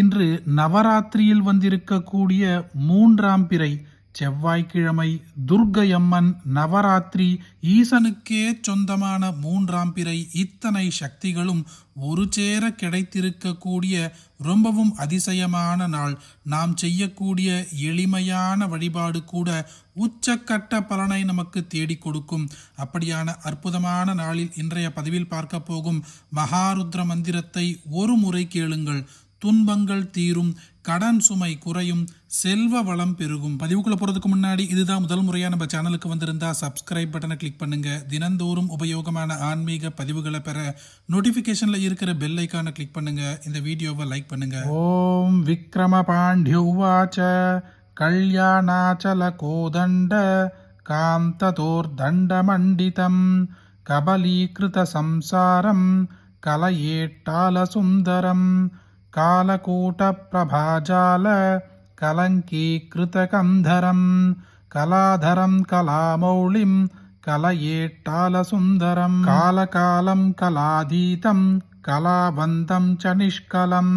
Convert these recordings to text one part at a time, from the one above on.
இன்று நவராத்திரியில் வந்திருக்கக்கூடிய மூன்றாம் பிறை செவ்வாய்க்கிழமை துர்க்கையம்மன் நவராத்திரி ஈசனுக்கே சொந்தமான மூன்றாம் பிறை இத்தனை சக்திகளும் ஒரு சேர கிடைத்திருக்கக்கூடிய ரொம்பவும் அதிசயமான நாள். நாம் செய்யக்கூடிய எளிமையான வழிபாடு கூட உச்சக்கட்ட பலனை நமக்கு தேடி கொடுக்கும். அப்படியான அற்புதமான நாளில் இன்றைய பதிவில் பார்க்க போகும் மகாருத்ர மந்திரத்தை ஒரு முறை கேளுங்கள். துன்பங்கள் தீரும் கடன் சுமை குறையும் செல்வ வளம் பெருகும். பதிவுக்குள்ள போகிறதுக்கு முன்னாடி இதுதான் முதல் முறையாக நம்ம சேனலுக்கு வந்திருந்தா சப்ஸ்கிரைப் பட்டனை கிளிக் பண்ணுங்க. தினந்தோறும் உபயோகமான ஆன்மீக பதிவுகளை பெற நோட்டிஃபிகேஷனில் இருக்கிற பெல் ஐக்கானை கிளிக் பண்ணுங்க. இந்த வீடியோவை லைக் பண்ணுங்க. ஓம் விக்ரம பாண்டியுவாச்ச கல்யாணாச்சல கோதண்ட காந்ததோர்தண்டமண்டிதம் கபலீகிருத சம்சாரம் கலயேட்டாலசுந்தரம் कालकूटप्रभाजाल कलङ्कीकृतकन्धरं कलाधरं कलामौलिं कलयेट्टालसुन्दरं कालकालं कलाधीतं कलावन्तं च निष्कलं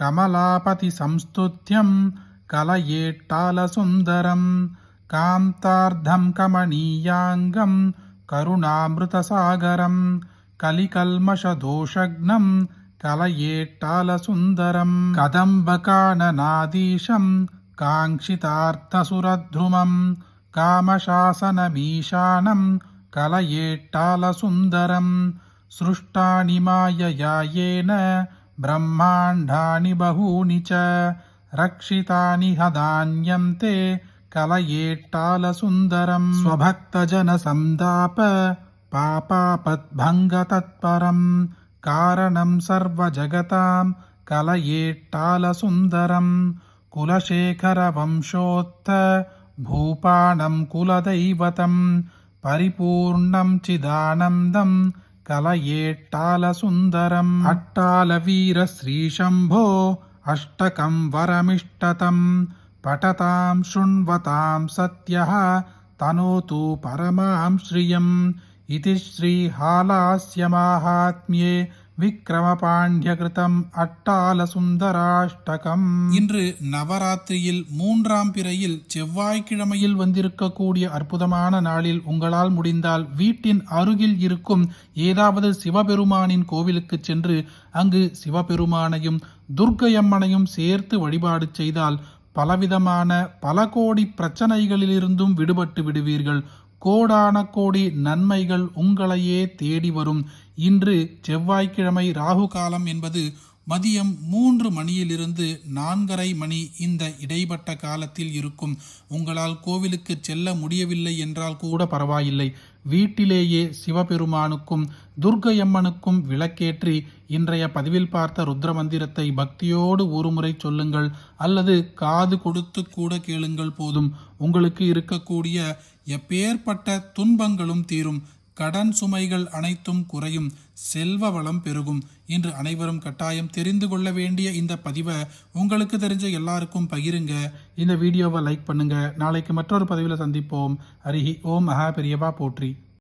कमलापतिसंस्तुत्यं कलयेट्टालसुन्दरं कान्तार्धं कमनीयाङ्गं करुणामृतसागरं టలయేట్టాల సుందరం కదంబకాననాదీశం కాంక్షితార్థసురద్రుమం కామశాసనమీశానం కలయేట్టాల సుందరం సృష్టాని మాయయాయేన బ్రహ్మాండాని బహూని చ రక్షితాని హదాన్యంతే కలయేట్టాల సుందరం స్వభక్తజన సందాప పాపాపద్భంగ కారణం సర్వజగతాం కలయేట్టాలసుందరం కులశేఖర వంశోత్త భూపాణం కులదైవతం పరిపూర్ణం చిదానందం కలయేట్టాలసుందరం అట్టాలవీర శ్రీశంభో అష్టకం వరమిష్టతం పఠతాం శృణ్వతాం సత్య తనోతు పరమాం శ్రియం इति श्रीहालास्यमाहात्म्ये விக்ரமபாண்டியகிருதம் அட்டால சுந்தராஷ்டகம் இன்று நவராத்திரியில் மூன்றாம் பிறையில் செவ்வாய்க்கிழமையில் வந்திருக்கக்கூடிய அற்புதமான நாளில் உங்களால் முடிந்தால் வீட்டின் அருகில் இருக்கும் ஏதாவது சிவபெருமானின் கோவிலுக்கு சென்று அங்கு சிவபெருமானையும் துர்க்கையம்மனையும் சேர்த்து வழிபாடு செய்தால் பலவிதமான பல கோடி பிரச்சனைகளிலிருந்தும் விடுபட்டு விடுவீர்கள் கோடான கோடி நன்மைகள் உங்களையே தேடி வரும். இன்று செவ்வாய்க்கிழமை ராகு காலம் என்பது மதியம் மூன்று மணியிலிருந்து நான்கரை மணி இந்த இடைப்பட்ட காலத்தில் இருக்கும். உங்களால் கோவிலுக்கு செல்ல முடியவில்லை என்றால் கூட பரவாயில்லை. வீட்டிலேயே சிவபெருமானுக்கும் துர்க்கையம்மனுக்கும் விளக்கேற்றி இன்றைய பதிவில் பார்த்த ருத்ர மந்திரத்தை பக்தியோடு ஒருமுறை சொல்லுங்கள் அல்லது காது கொடுத்து கூட கேளுங்கள் போதும். உங்களுக்கு இருக்கக்கூடிய எப்பேற்பட்ட துன்பங்களும் தீரும். கடன் சுமைகள் அனைத்தும் குறையும் செல்வ வளம் பெருகும். இன்று அனைவரும் கட்டாயம் தெரிந்து கொள்ள வேண்டிய இந்த பதிவை உங்களுக்கு தெரிஞ்ச எல்லாருக்கும் பகிருங்க. இந்த வீடியோவை லைக் பண்ணுங்க. நாளைக்கு மற்றொரு பதிவில் சந்திப்போம். அருகி ஓம் மகா பெரியவா போற்றி.